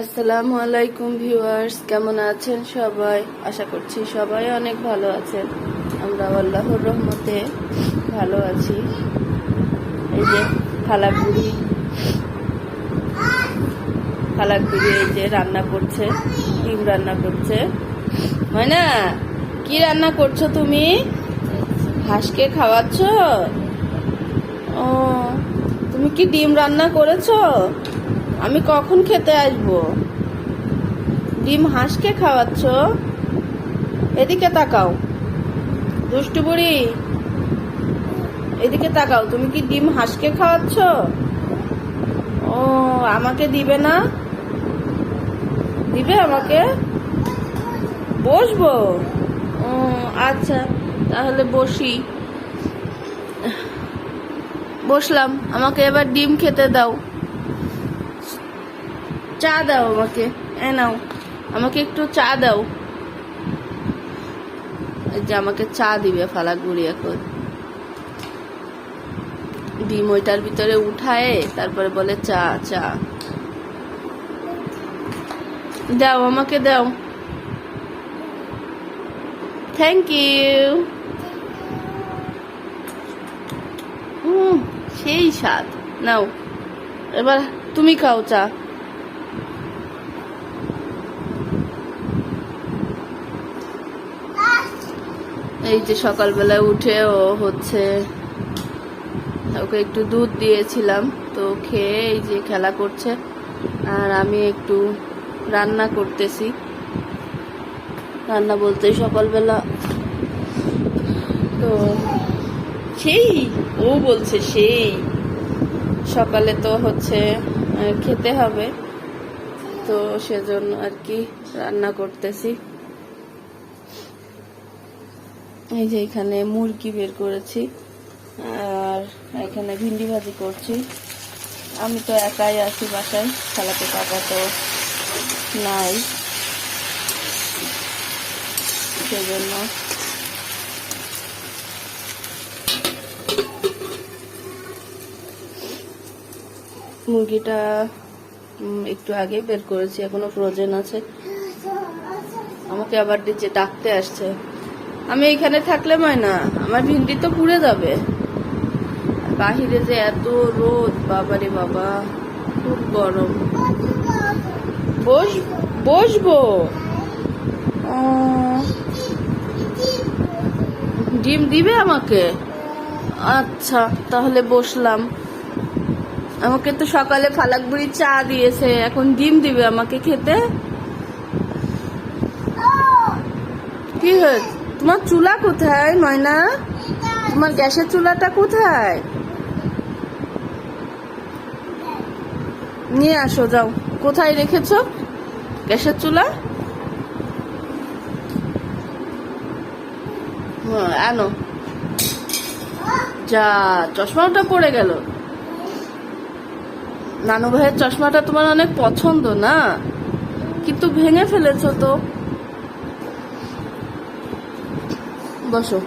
আসসালামু আলাইকুম ভিউয়ার্স, কেমন আছেন সবাই? আশা করছি সবাই অনেক ভালো আছেন। আমরা আল্লাহর রহমতে ভালো আছি। এই যে খালাকুড়ি খালাকুড়ি এই যে রান্না করছে, ডিম রান্না করছে। হয় না? কি রান্না করছ তুমি? হাঁসকে খাওয়াচ্ছ? ও, তুমি কি ডিম রান্না করেছ? আমি কখন খেতে আসব? ডিম হাঁসকে খাওয়াচ্ছ? এদিকে তাকাও। দুষ্টু বুড়ি, এদিকে তাকাও। তুমি কি ডিম হাঁসকে খাওয়াচ্ছ? ও, আমাকে দিবে না? দিবে আমাকে? বসবো? ও আচ্ছা তাহলে বসি। বসলাম। আমাকে এবার ডিম খেতে দাও। চা দাও আমাকে। এ নাও, আমাকে একটু চা দাও। যে আমাকে চা দিবে ফালাগুড়ি এখন। ডিম ওইটার ভিতরে উঠায় তারপরে বলে চা চা। দাও, আমাকে দাও। থ্যাংক ইউ হুম, সেই স্বাদ। নাও, এবার তুমি খাও চা। এই যে সকালবেলা উঠে ও হচ্ছে ওকে একটু দুধ দিয়েছিলাম, তো খেয়ে এই যে খেলা করছে। আর আমি একটু রান্না করতেছি। রান্না বলতে সকালবেলা তো সেই, ও বলছে সেই। সকালে তো হচ্ছে খেতে হবে। তো সেজন্য আর কি রান্না করতেছি। এই যে এখানে মুরগি বের করেছি, আর এখানে ভিন্ডি ভাজি করছি। আমি তো একাই আছি বাসায় খালাতে কাকা তো নাই। সেজন্য মুরগিটা একটু আগে বের করেছি, এখনও ফ্রোজেন আছে। আমাকে আবার দিচ্ছে, ডাকতে আসছে। আমি এখানে থাকলে ময়না, আমার ভিন্ডি তো পুড়ে যাবে। বাহিরে যে এত রোদ, বাবারে বাবা, খুব গরম। বস, বসবো। ডিম দিবে আমাকে? আচ্ছা তাহলে বসলাম। আমাকে তো সকালে ফালাক বুড়ি চা দিয়েছে, এখন ডিম দিবে আমাকে খেতে? কি হয়েছে? তোমার চুলা কোথায় ময়না? তোমার গ্যাসের চুলাটা কোথায়? নিয়ে আসো যাও। কোথায় রেখেছ গ্যাসের চুলা? হ্যাঁ, আনো। যা চশমাটা পড়ে গেল। নানু ভাইয়ের চশমাটা তোমার অনেক পছন্দ না? কিন্তু ভেঙে ফেলেছো তো। বসো।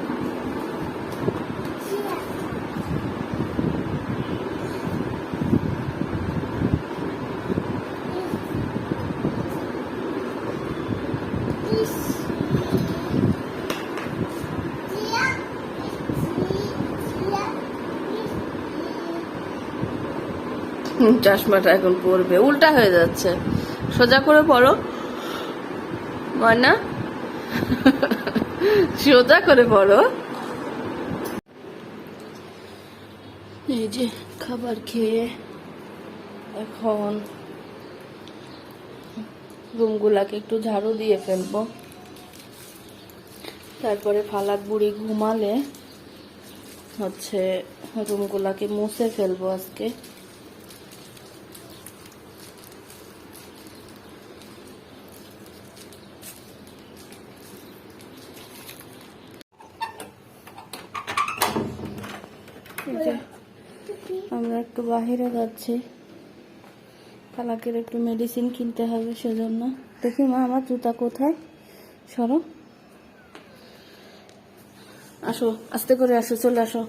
চশমাটা এখন পরবে। উল্টা হয়ে যাচ্ছে। সোজা করে পড়ো ময়না? সোজা করে পড়ো। এই যে খাবার খেয়ে এখন রুমগুলাকে একটু ঝাড়ু দিয়ে ফেলব। তারপরে ফালাক বুড়ি ঘুমালে হচ্ছে রুমগুলাকে মুছে ফেলব আজকে। আমরা একটু বাহিরে যাচ্ছি। ফালাকের একটু মেডিসিন কিনতে হবে সেজন্য। দেখি মা, আমার জুতা কোথায়? সরো। আসো, আস্তে করে আসো, চলে আসো।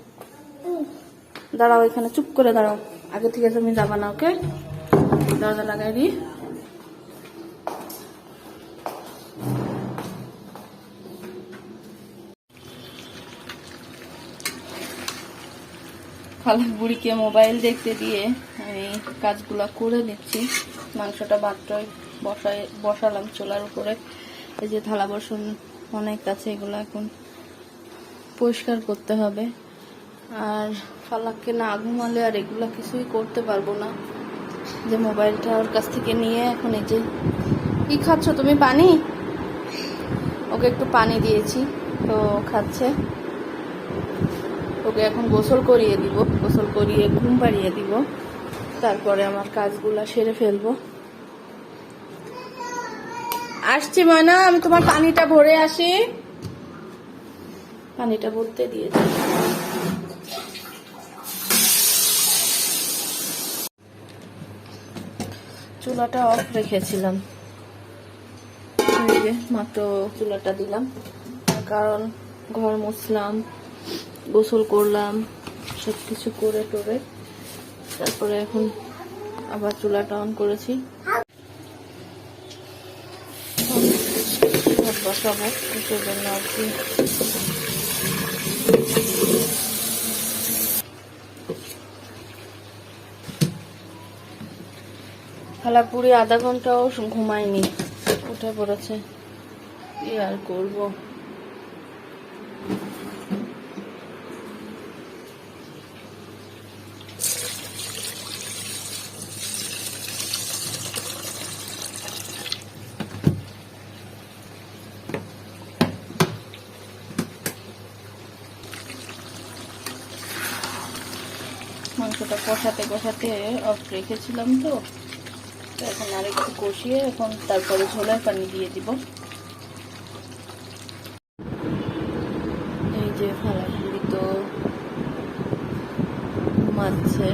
দাঁড়াও এখানে, চুপ করে দাঁড়াও। আগে থেকে তুমি যাবা না, ওকে? দরজা লাগাই দিই। ফালাক বুড়িকে মোবাইল দেখতে দিয়ে আমি কাজগুলো করে নিচ্ছি। মাংসটা মাত্রই বসায় বসালাম চোলার উপরে। এই যে থালা বাসন অনেক আছে, এগুলো এখন পরিষ্কার করতে হবে। আর ফালাককে না ঘুমালে আর এগুলো কিছুই করতে পারব না। যে মোবাইলটা ওর কাছ থেকে নিয়ে এখন এই যে, কি খাচ্ছ তুমি? পানি? ওকে একটু পানি দিয়েছি, তো খাচ্ছে। ওকে এখন গোসল করিয়ে দিব, গোসল করিয়ে ঘুম পাড়িয়ে দিব। তারপরে আমার কাজগুলা সেরে ফেলব। আসছি ময়না, আমি তোমার পানিটা ভরে আসি। পানিটা ভরতে দিয়েছি চুলাটা অফ রেখেছিলাম। মাত্র চুলাটা দিলাম। কারণ ঘর মুছলাম। গোসল করলাম সব কিছু করে টোরে। তারপরে এখন আবার চুলাটা অন করেছি। বসাবো আর কি। খালাপুরি আধা ঘন্টাও ঘুমায়নি, উঠে পড়েছে। কি আর করব? মাংসটা কষাতে কষাতে অফ রেখেছিলাম তো। তো এখন আর একটু কষিয়ে এখন তারপরে ঝোলার পানি দিয়ে দিব। এই যে ফালাপুরি তো ঘুমাচ্ছে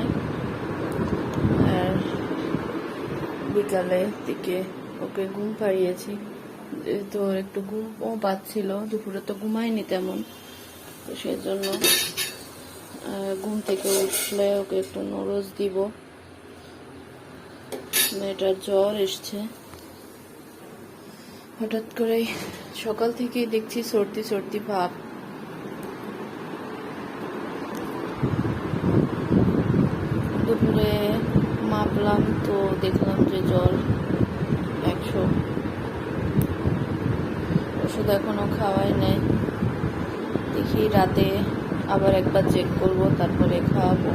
আর বিকালে দিকে ওকে ঘুম পাড়িয়েছি। ওর একটু ঘুমও পাচ্ছিল দুপুরে তো ঘুমায়নি তেমন। তো সেই জন্য আহ, ঘুম থেকে উঠলে ওকে একটু নরস দিব। মেয়েটার জ্বর এসছে। হঠাৎ করে সকাল থেকে দেখছি সর্দি সর্দি ভাব। দুপুরে মাপলাম তো দেখলাম যে জ্বর একশো। ওষুধ এখনও খাওয়াই নাই। দেখি রাতে আবার একবার চেক করব তারপরে খাওয়াবো।